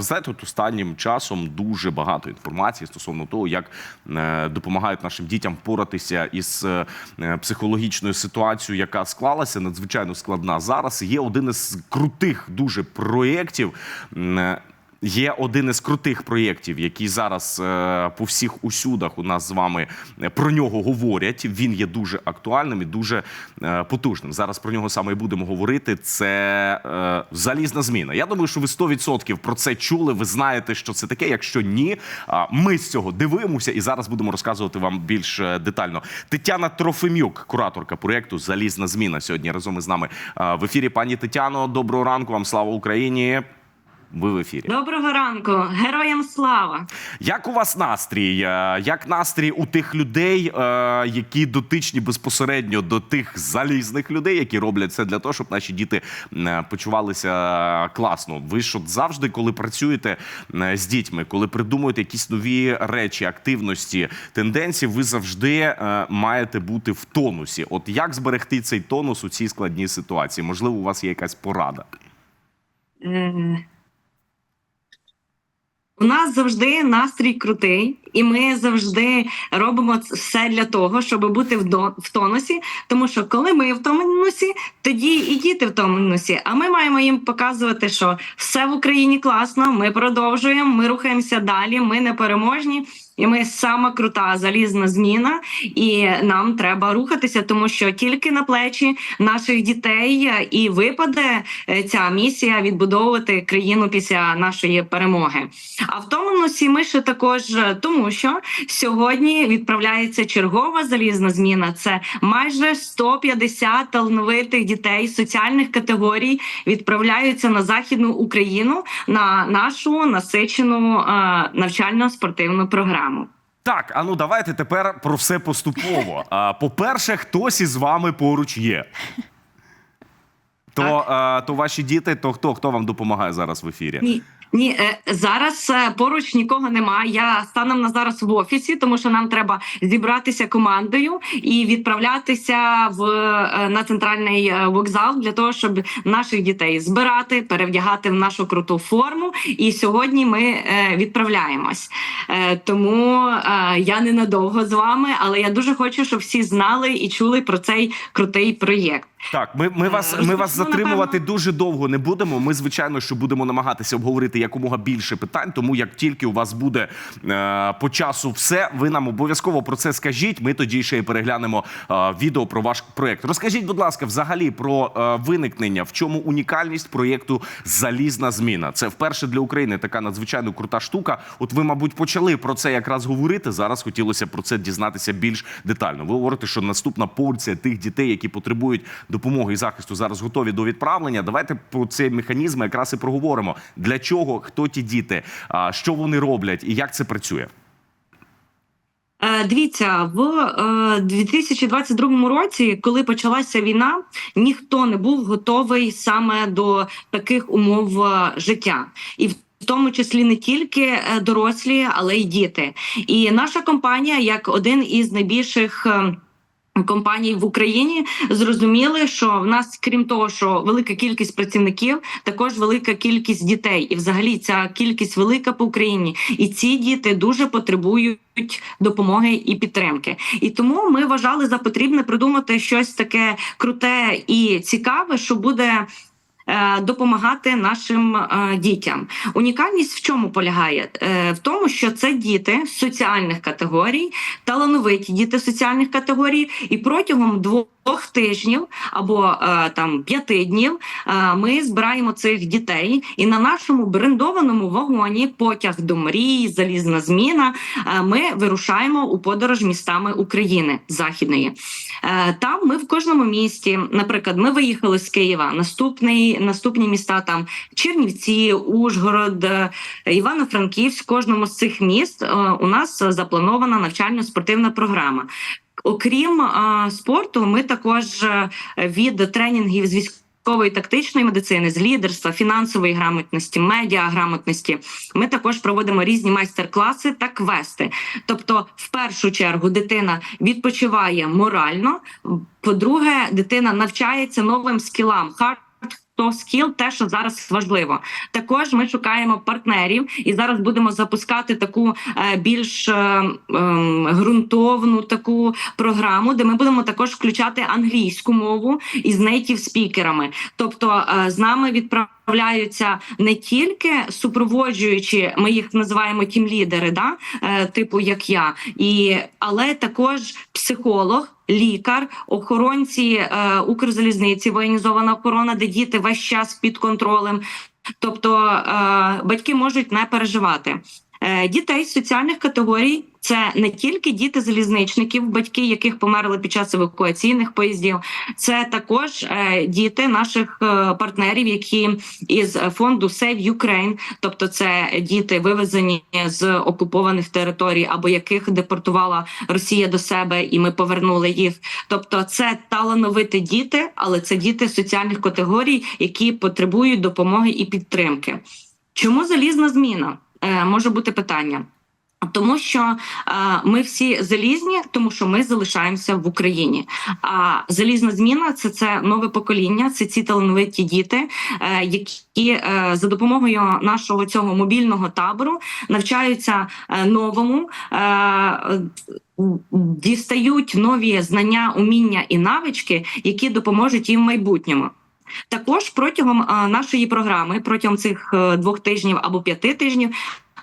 ви знаєте, от останнім часом дуже багато інформації стосовно того, як е, допомагають нашим дітям впоратися із е, психологічною ситуацією, яка склалася надзвичайно складна зараз. Є один із крутих дуже проєктів. Є один із крутих проєктів, які зараз е, по всіх усюдах у нас з вами е, про нього говорять. Він є дуже актуальним і дуже е, потужним. Зараз про нього саме і будемо говорити. Це залізна зміна. Я думаю, що ви 100% про це чули. Ви знаєте, що це таке. Якщо ні, ми з цього дивимося і зараз будемо розказувати вам більш детально. Тетяна Трофимюк, кураторка проєкту Залізна зміна. Сьогодні разом із нами в ефірі. Пані Тетяно, доброго ранку вам. Слава Україні! Ви в ефірі. Доброго ранку, героям слава! Як у вас настрій? Е, Як настрій у тих людей, е, які дотичні безпосередньо до тих залізних людей, які роблять це для того, щоб наші діти е, почувалися класно? Ви ж от завжди, коли працюєте з дітьми, коли придумуєте якісь нові речі, активності, тенденції, ви завжди маєте бути в тонусі. От як зберегти цей тонус у цій складній ситуації? Можливо, у вас є якась порада? Е, У нас завжди настрій крутий, і ми завжди робимо все для того, щоб бути в, тонусі. Тому що коли ми в тонусі, тоді і діти в тонусі. А ми маємо їм показувати, що все в Україні класно. Ми продовжуємо, ми рухаємося далі. Ми непереможні. І ми сама крута залізна зміна, і нам треба рухатися, тому що тільки на плечі наших дітей е, і випаде е, ця місія відбудовувати країну після нашої перемоги. А в тому носі ми ще також е, тому, що сьогодні відправляється чергова залізна зміна. Це майже 150 талановитих дітей соціальних категорій відправляються на західну Україну на нашу насичену е, навчально-спортивну програму. Так, а ну давайте тепер про все поступово. По-перше, хтось із вами поруч є. То, а, то ваші діти, то хто? Хто вам допомагає зараз в ефірі? Ні. Ні, е, зараз е, поруч нікого немає. Я станом на зараз в офісі, тому що нам треба зібратися командою і відправлятися в е, на центральний вокзал для того, щоб наших дітей збирати, перевдягати в нашу круту форму. І сьогодні ми відправляємось. Тому я ненадовго з вами, але я дуже хочу, щоб всі знали і чули про цей крутий проєкт. Так, ми, ми вас ми вас затримувати дуже довго не будемо. Ми, звичайно, що будемо намагатися обговорити якомога більше питань. Тому як тільки у вас буде е, по часу все, ви нам обов'язково про це скажіть. Ми тоді ще й переглянемо е, відео про ваш проєкт. Розкажіть, будь ласка, взагалі про е, виникнення, в чому унікальність проєкту Залізна зміна. Це вперше для України така надзвичайно крута штука. От ви, мабуть, почали про це якраз говорити. Зараз хотілося про це дізнатися більш детально. Ви говорите, що наступна порція тих дітей, які потребують допомоги і захисту, зараз готові до відправлення. Давайте про цей механізм якраз і проговоримо. Для чого хто ті діти, що вони роблять і як це працює. Е, Дивіться, в е, 2022 році, коли почалася війна, ніхто не був готовий саме до таких умов е, життя. І в тому числі не тільки е, дорослі, але й діти. І наша компанія, як один із найбільших. Компаній в Україні зрозуміли, що в нас, крім того, що велика кількість працівників, також велика кількість дітей, і взагалі ця кількість велика по Україні. І ці діти дуже потребують допомоги і підтримки. І тому ми вважали за потрібне придумати щось таке круте і цікаве, що буде. Е, Допомагати нашим е, дітям. Унікальність в чому полягає? Е, в тому, що це діти соціальних категорій, талановиті діти соціальних категорій, і протягом двох тижнів або там п'яти днів ми збираємо цих дітей, і на нашому брендованому вагоні потяг до мрії, залізна зміна. ми вирушаємо у подорож містами України західної. Там ми в кожному місті, наприклад, ми виїхали з Києва. Наступний наступні міста там Чернівці, Ужгород, е, Івано-Франківськ. Кожному з цих міст е, у нас запланована навчально-спортивна програма. Окрім е, спорту, ми також від тренінгів з військової тактичної медицини, з лідерства, фінансової грамотності, медіаграмотності. Ми також проводимо різні майстер-класи та квести. Тобто, в першу чергу, дитина відпочиває морально. По-друге, дитина навчається новим скілам. Hard skill – те, що зараз важливо. Також ми шукаємо партнерів і зараз будемо запускати таку е, більш е, ем, ґрунтовну таку програму, де ми будемо також включати англійську мову із нейтів спікерами. Тобто е, з нами відправляються не тільки супроводжуючі, ми їх називаємо тімлідери, да? типу як я, і але також психолог. Лікар, охоронці е, Укрзалізниці, воєнізована охорона, де діти весь час під контролем. Тобто е, батьки можуть не переживати. Е, Дітей з соціальних категорій це не тільки діти залізничників, батьки яких померли під час евакуаційних поїздів, це також е, діти наших е, партнерів, які із фонду Save Ukraine, тобто це діти вивезені з окупованих територій, або яких депортувала Росія до себе, і ми повернули їх. Тобто, це талановиті діти, але це діти соціальних категорій, які потребують допомоги і підтримки. Чому залізна зміна? Е, може бути питання. Тому що е, ми всі залізні, тому що ми залишаємося в Україні. А залізна зміна це це нове покоління, це ці талановиті діти, е, які е, за допомогою нашого цього мобільного табору навчаються е, новому. Е, Дістають нові знання, уміння і навички, які допоможуть їм в майбутньому. Також протягом нашої програми, протягом цих е, двох тижнів або п'яти тижнів,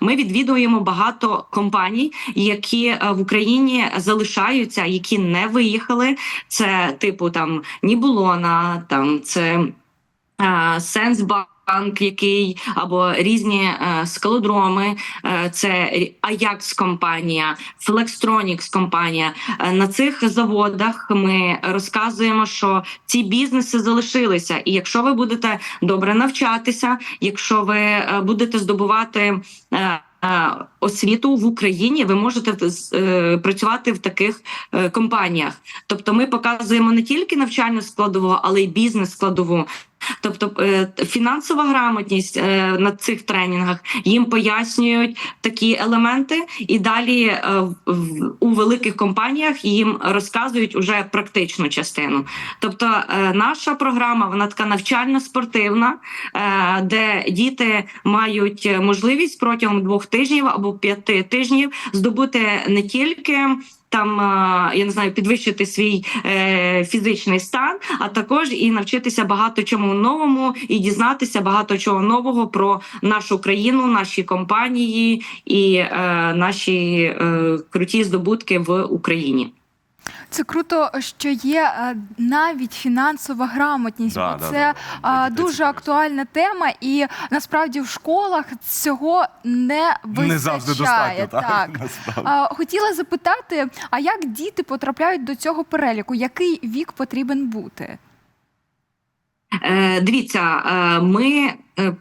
ми відвідуємо багато компаній, які е, в Україні залишаються, які не виїхали. Це типу там Нібулона, там це е, Сенсбанк. Банк, який або різні е, скалодроми, е, це Аякс компанія, Flextronics компанія. Е, на цих заводах ми розказуємо, що ці бізнеси залишилися, і якщо ви будете добре навчатися, якщо ви будете здобувати. Освіту в Україні ви можете працювати в таких компаніях. Тобто, ми показуємо не тільки навчальну складову, але й бізнес складову. Тобто е, фінансова грамотність е, на цих тренінгах їм пояснюють такі елементи, і далі е, у великих компаніях їм розказують уже практичну частину. Тобто, наша програма вона така навчально спортивна, е, де діти мають можливість протягом двох тижнів або п'яти тижнів здобути не тільки. Там е, я не знаю, підвищити свій е, фізичний стан, а також і навчитися багато чому новому і дізнатися багато чого нового про нашу країну, наші компанії і е, наші круті здобутки в Україні. Це круто, що є е, навіть фінансова грамотність, Да, бо да, це да, да. е, Для дуже актуальна тема, і насправді в школах цього не вистачає. Не завжди достатньо, так? так. Насправді. Хотіла запитати, а як діти потрапляють до цього переліку? Який вік потрібен бути? Е, дивіться, е, ми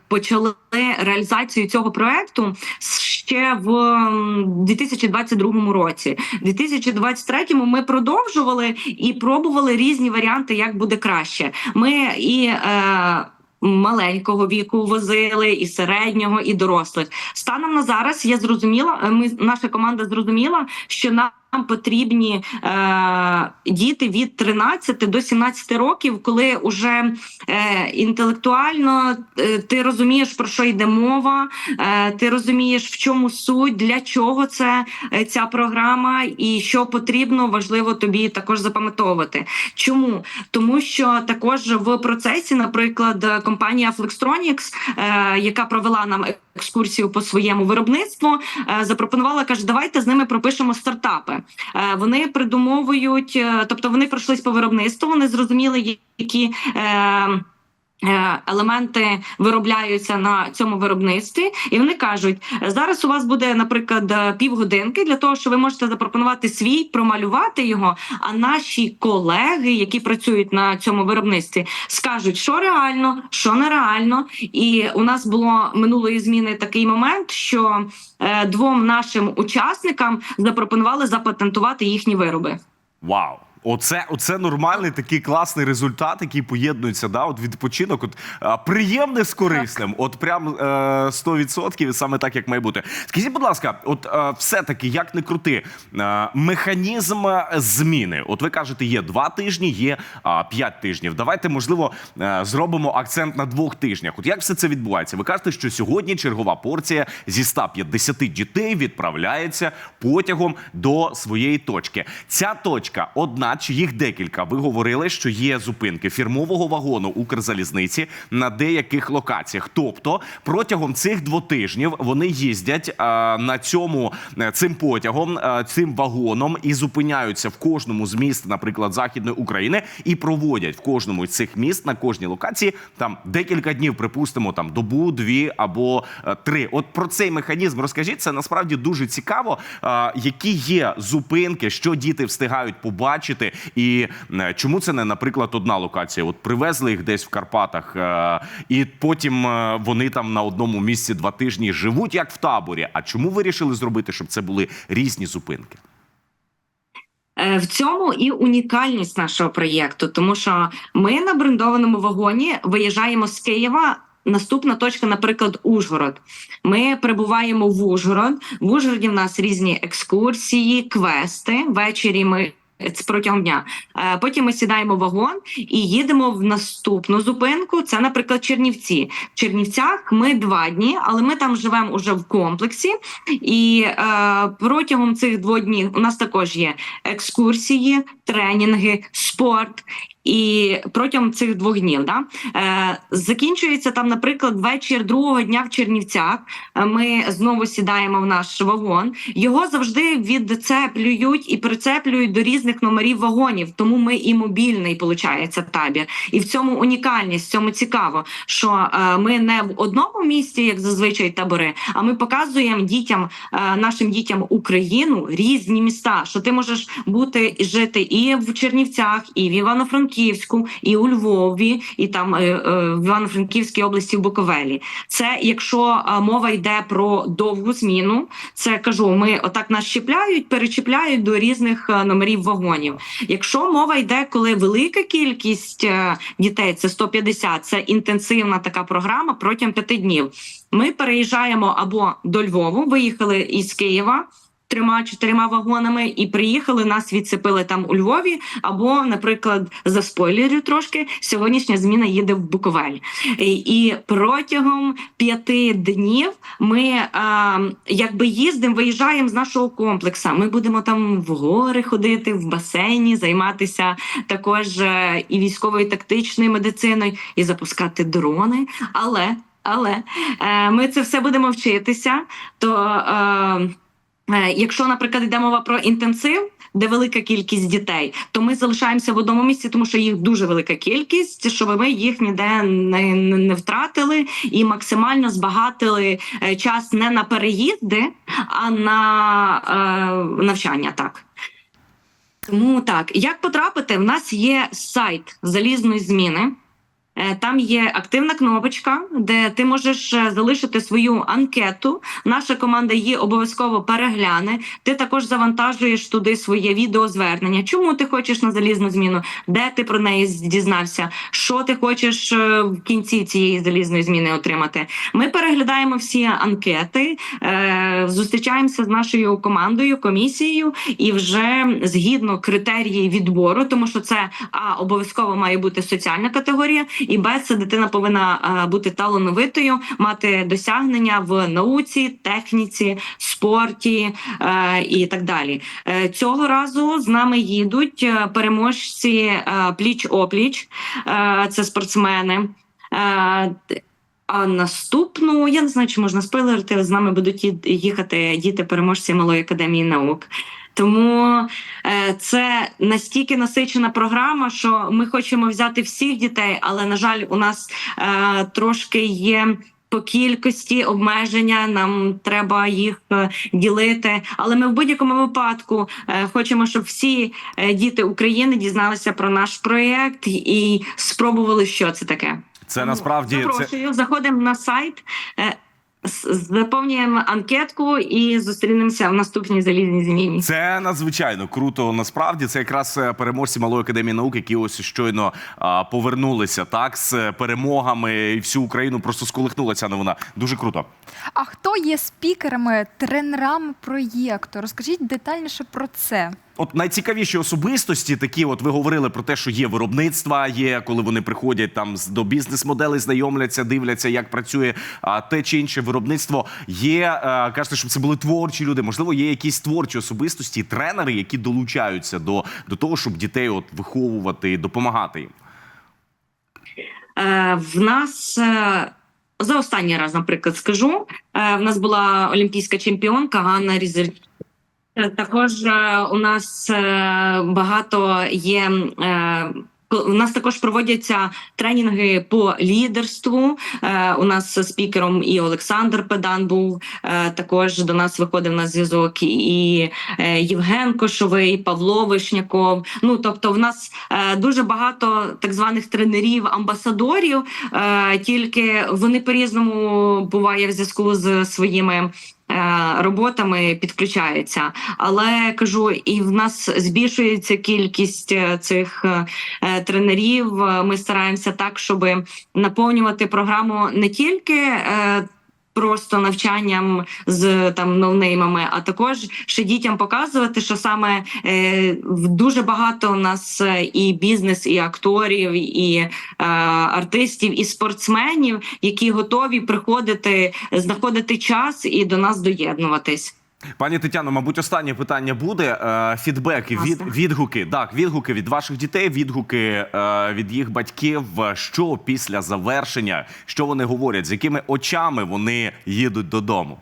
почали реалізацію цього проекту ще в м, 2022 році. У 2023 ми продовжували і пробували різні варіанти, як буде краще. Ми і е, Маленького віку возили, і середнього, і дорослих. Станом на зараз я зрозуміла. е, Ми наша команда зрозуміла, що нам потрібні е, діти від 13 до 17 років, коли вже е, інтелектуально е, ти розумієш про що йде мова, е, ти розумієш, в чому суть, для чого це е, ця програма, і що потрібно важливо тобі також запам'ятовувати. Чому? Тому що також в процесі, наприклад, компанія Flextronics, е, яка провела нам екскурсію по своєму виробництву, е, запропонувала каже, давайте з ними пропишемо стартапи. Е, Вони придумовують, е, тобто вони пройшлись по виробництву, вони зрозуміли, які. Е, Елементи виробляються на цьому виробництві, і вони кажуть: зараз у вас буде, наприклад, е, півгодинки для того, що ви можете запропонувати свій, промалювати його. А наші колеги, які працюють на цьому виробництві, скажуть, що реально, що нереально. І у нас було минулої зміни такий момент, що е, двом нашим учасникам запропонували запатентувати їхні вироби. Вау! Оце, оце нормальний такий класний результат, який поєднується. Да, от відпочинок, от приємне з корисним. От прям е, 100% саме так, як має бути. Скажіть, будь ласка, от е, все-таки, як не крути, е, механізм зміни. От ви кажете, є два тижні, є п'ять тижнів. Давайте, можливо, е, зробимо акцент на двох тижнях. От як все це відбувається? Ви кажете, що сьогодні чергова порція зі 150 дітей відправляється потягом до своєї точки. Ця точка одна чи їх декілька. Ви говорили, що є зупинки фірмового вагону Укрзалізниці на деяких локаціях. Тобто протягом цих двох тижнів вони їздять а, на цьому е, цим потягом, а, цим вагоном і зупиняються в кожному з міст, наприклад, західної України, і проводять в кожному з цих міст на кожній локації там декілька днів, припустимо, там добу, дві або е, три. От про цей механізм розкажіть. Це насправді дуже цікаво. А, які є зупинки, що діти встигають побачити, і е, чому це не, наприклад, одна локація? От привезли їх десь в Карпатах, е, і потім е, вони там на одному місці два тижні живуть, як в таборі. А чому вирішили зробити, щоб це були різні зупинки? В цьому і унікальність нашого проєкту, тому що ми на брендованому вагоні виїжджаємо з Києва. Наступна точка, наприклад, Ужгород. Ми прибуваємо в Ужгород. В Ужгороді в нас різні екскурсії, квести. Ввечері ми протягом дня. Е, Потім ми сідаємо в вагон і їдемо в наступну зупинку. Це, наприклад, Чернівці. В Чернівцях ми два дні, але ми там живемо уже в комплексі. І е, протягом цих двох днів у нас також є екскурсії, тренінги, спорт. І протягом цих двох днів да, е, закінчується там, наприклад, вечір другого дня в Чернівцях. Е, Ми знову сідаємо в наш вагон. Його завжди відцеплюють і прицеплюють до різних номерів вагонів. Тому ми і мобільний получається табір. І в цьому унікальність, в цьому цікаво, що е, ми не в одному місті, як зазвичай табори, а ми показуємо дітям, е, нашим дітям Україну різні міста. Що ти можеш бути і жити і в Чернівцях, і в Івано-Франківську, і у Львові, і там е, е, в Івано-Франківській області в Буковелі. Це якщо е, мова йде про довгу зміну, це кажу, ми отак нас чіпляють, перечіпляють до різних номерів вагонів. Якщо мова йде, коли велика кількість дітей, це 150, це інтенсивна така програма протягом п'яти днів. Ми переїжджаємо або до Львову, виїхали із Києва. Трьома чотирма вагонами і приїхали. Нас відцепили там у Львові. Або, наприклад, за спойлерю трошки сьогоднішня зміна їде в Буковель. І, і протягом п'яти днів ми а, якби їздимо, виїжджаємо з нашого комплексу. Ми будемо там в гори ходити, в басейні, займатися також е, і військовою тактичною медициною, і запускати дрони. Але але е, ми це все будемо вчитися. То Е, Якщо, наприклад, йде мова про інтенсив, де велика кількість дітей, то ми залишаємося в одному місці, тому що їх дуже велика кількість, щоб ми їх ніде не, не, не втратили і максимально збагатили е, час не на переїзди, а на е, навчання. Так. Тому так, як потрапити? В нас є сайт залізної зміни. Е, Там є активна кнопочка, де ти можеш е, залишити свою анкету. Наша команда її обов'язково перегляне. Ти також завантажуєш туди своє відеозвернення. Чому ти хочеш на залізну зміну? Де ти про неї дізнався? Що ти хочеш е, в кінці цієї залізної зміни отримати? Ми переглядаємо всі анкети, зустрічаємося з нашою командою, комісією, і вже згідно критерії відбору, тому що це а обов'язково має бути соціальна категорія. І Б, це дитина повинна е, бути талановитою, мати досягнення в науці, техніці, спорті е, і так далі. Е, Цього разу з нами їдуть переможці пліч опліч, це спортсмени. А наступну я не знаю, чи можна спойлерити. З нами будуть їхати діти переможці малої академії наук. Тому е, це настільки насичена програма, що ми хочемо взяти всіх дітей, але на жаль, у нас е, трошки є. По кількості обмеження нам треба їх е, ділити. Але ми в будь-якому випадку хочемо, щоб всі діти України дізналися про наш проєкт і спробували, що це таке. Це насправді це. Заходимо на сайт. Е, Заповнюємо анкетку і зустрінемося в наступній залізній зміні. Це надзвичайно круто. Насправді це якраз е, переможці малої академії наук, які ось щойно а, повернулися так з перемогами, і всю Україну просто сколихнула ця новина. Дуже круто. А хто є спікерами, тренерами проєкту? Розкажіть детальніше про це. От найцікавіші особистості, такі, от ви говорили про те, що є виробництва, є коли вони приходять там до бізнес-моделей, знайомляться, дивляться, як працює а, те чи інше виробництво. Є е, кажете, щоб це були творчі люди. Можливо, є якісь творчі особистості, тренери, які долучаються до, до того, щоб дітей от виховувати, допомагати їм. Е, В нас е, за останній раз, наприклад, скажу. В нас була олімпійська чемпіонка Ганна Різер. Е, Також е, у нас е, багато є. У нас також проводяться тренінги по лідерству. У нас спікером і Олександр Педан був. Також до нас виходив на зв'язок і Євген Кошовий, Павло Вишняков. Ну тобто, в нас дуже багато так званих тренерів, амбасадорів. Тільки вони по-різному буває в зв'язку з своїми. Е, Роботами підключаються, але кажу, і в нас збільшується кількість е, цих е, тренерів. Ми стараємося так, щоб наповнювати програму не тільки просто навчанням з там новнеймами, а також ще дітям показувати, що саме е, дуже багато у нас е, і бізнес, і акторів, і е, артистів, і спортсменів, які готові приходити, знаходити час і до нас доєднуватись. Пані Тетяно, мабуть, останнє питання буде. Е, Фідбеки, від, відгуки. Так, відгуки від ваших дітей, відгуки е, від їх батьків. Що після завершення, що вони говорять, з якими очами вони їдуть додому?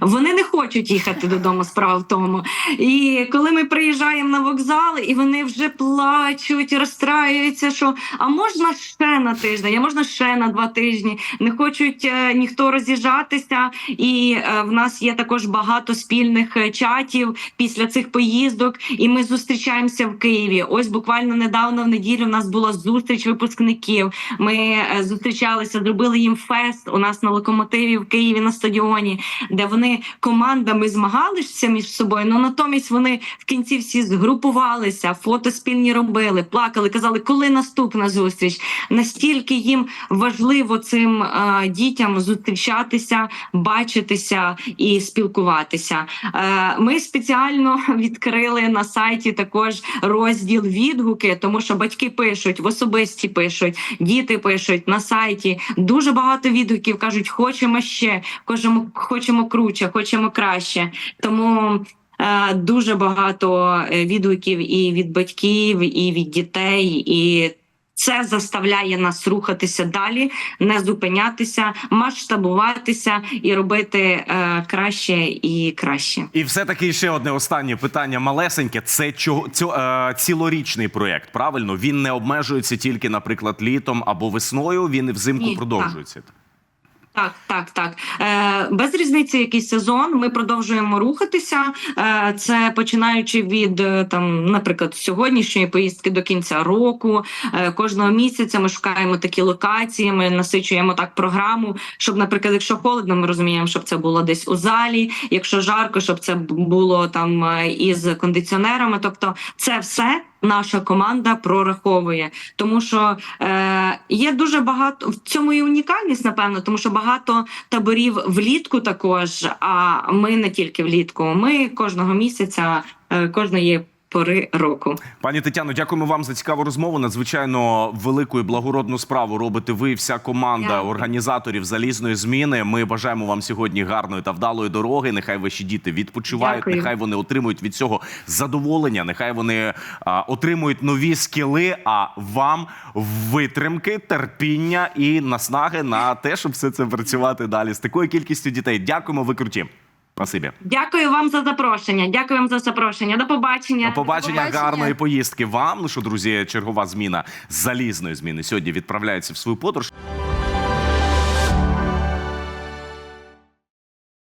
Вони не хочуть їхати додому, справа в тому. І коли ми приїжджаємо на вокзал, і вони вже плачуть, розстраюються, що а можна ще на тиждень, а можна ще на два тижні. Не хочуть е, ніхто роз'їжджатися. І е, в нас є також багато спільних е, чатів після цих поїздок. І ми зустрічаємося в Києві. Ось буквально недавно в неділю у нас була зустріч випускників. Ми е, зустрічалися, зробили їм фест у нас на локомотиві в Києві на стадіоні де вони командами змагалися між собою. Ну натомість вони в кінці всі згрупувалися, фото спільні робили, плакали, казали, коли наступна зустріч. Настільки їм важливо цим е, дітям зустрічатися, бачитися і спілкуватися. Е, ми спеціально відкрили на сайті також розділ відгуки, тому що батьки пишуть в особисті пишуть, діти пишуть на сайті. Дуже багато відгуків кажуть, хочемо ще, хочемо, хочемо круче, хочемо краще. Тому е, дуже багато е, відгуків і від батьків, і від дітей, і це заставляє нас рухатися далі, не зупинятися, масштабуватися і робити е, краще і краще. І все таки ще одне останнє питання малесеньке. Це чого цьо, е, цілорічний проєкт. Правильно він не обмежується тільки, наприклад, літом або весною. Він і взимку Ні, продовжується. Так, так, так. Е, без різниці, який сезон. Ми продовжуємо рухатися. Е, це починаючи від е, там, наприклад, сьогоднішньої поїздки до кінця року. Кожного місяця ми шукаємо такі локації. Ми насичуємо так програму, щоб, наприклад, якщо холодно, ми розуміємо, щоб це було десь у залі. Якщо жарко, щоб це було там із кондиціонерами. Тобто, це все. Наша команда прораховує, тому що е, є дуже багато в цьому і унікальність, напевно, тому що багато таборів влітку також. А ми не тільки влітку. Ми кожного місяця, е, кожної пори року. Пані Тетяно, дякуємо вам за цікаву розмову. Надзвичайно велику і благородну справу робите ви, вся команда Дякую. організаторів залізної зміни. Ми бажаємо вам сьогодні гарної та вдалої дороги. Нехай ваші діти відпочивають, Дякую. нехай вони отримують від цього задоволення. Нехай вони а, отримують нові скіли. А вам витримки, терпіння і наснаги на те, щоб все це працювати далі з такою кількістю дітей. Дякуємо, ви круті. Спасибі. Дякую вам за запрошення. Дякую вам за запрошення. До побачення. До побачення, побачення. гарної поїздки вам. Ну що, друзі, чергова зміна залізної зміни сьогодні відправляється в свою подорож.